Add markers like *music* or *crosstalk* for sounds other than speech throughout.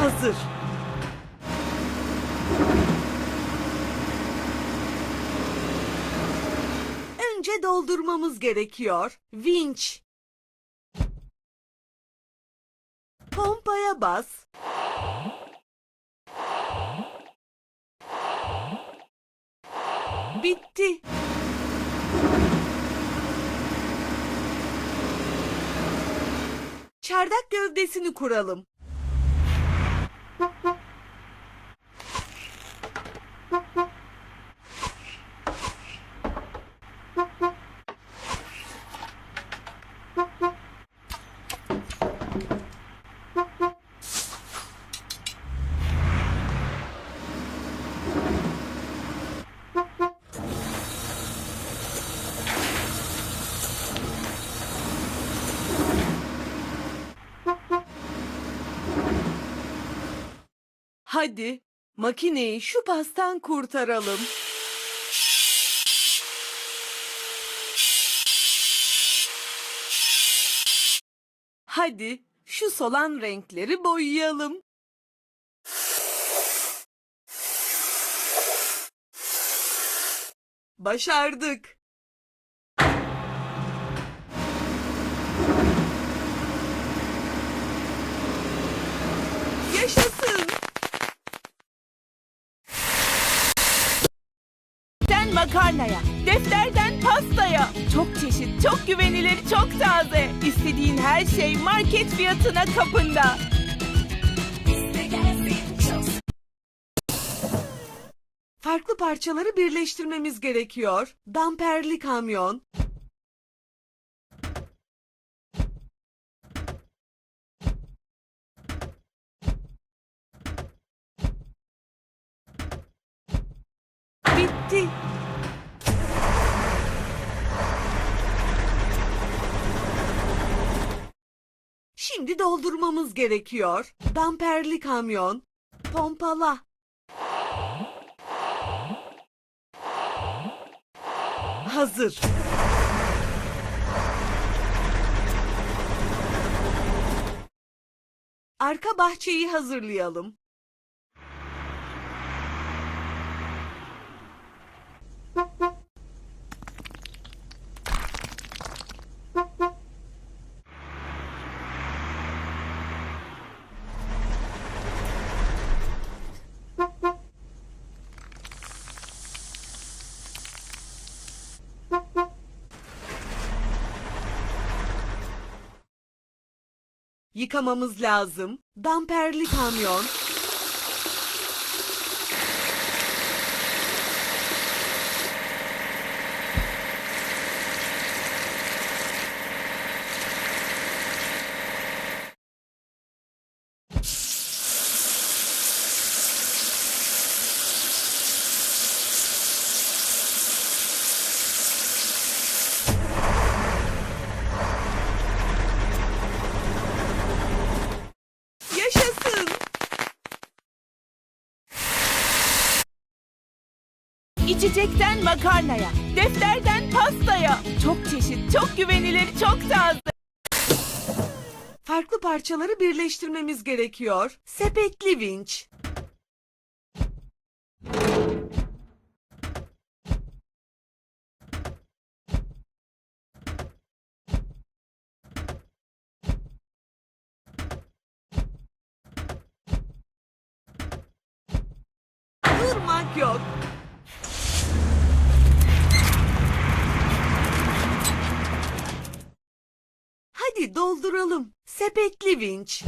Hazır. Önce doldurmamız gerekiyor. Vinç. Pompaya bas. Bitti. Çardak gövdesini kuralım. Ha *laughs* ha! Hadi makineyi şu pastan kurtaralım. Hadi şu solan renkleri boyayalım. Başardık. Yaşasın. Defterden makarnaya, defterden pastaya. Çok çeşit, çok güvenilir, çok taze. İstediğin her şey market fiyatına kapında. Farklı parçaları birleştirmemiz gerekiyor. Damperli kamyon. Bitti. Şimdi doldurmamız gerekiyor. Damperli kamyon. Pompala. Hazır. Arka bahçeyi hazırlayalım. Yıkamamız lazım. Damperli kamyon. İçecekten makarnaya, defterden pastaya. Çok çeşit, çok güvenilir, çok taze. Farklı parçaları birleştirmemiz gerekiyor. Sepetli vinç. Durmak yok. Hadi dolduralım. Sepetli vinç.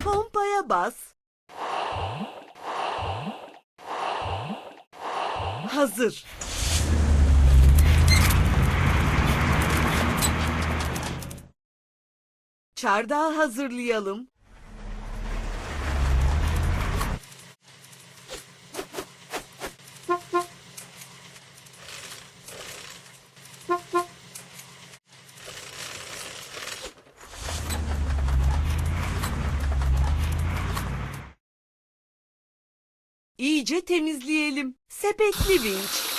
Pompaya bas. Hazır. Çardağı hazırlayalım. İyice temizleyelim. Sepetli vinç.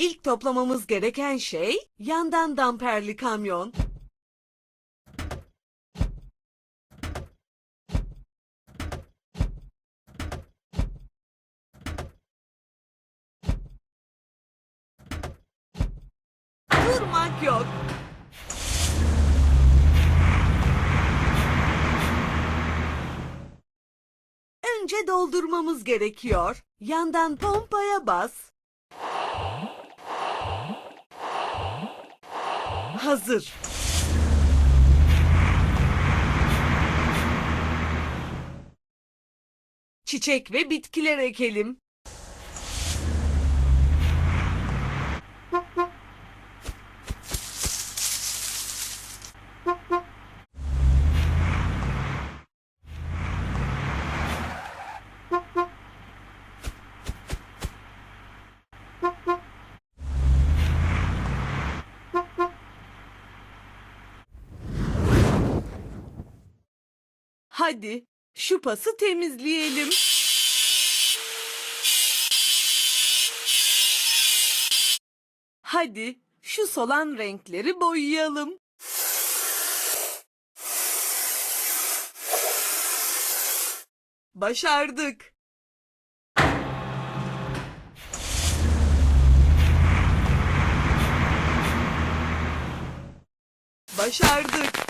İlk toplamamız gereken şey yandan damperli kamyon. Durmak yok. Önce doldurmamız gerekiyor. Yandan pompaya bas. Hazır. Çiçek ve bitkiler ekelim. Hadi şu pası temizleyelim. Hadi şu solan renkleri boyayalım. Başardık. Başardık.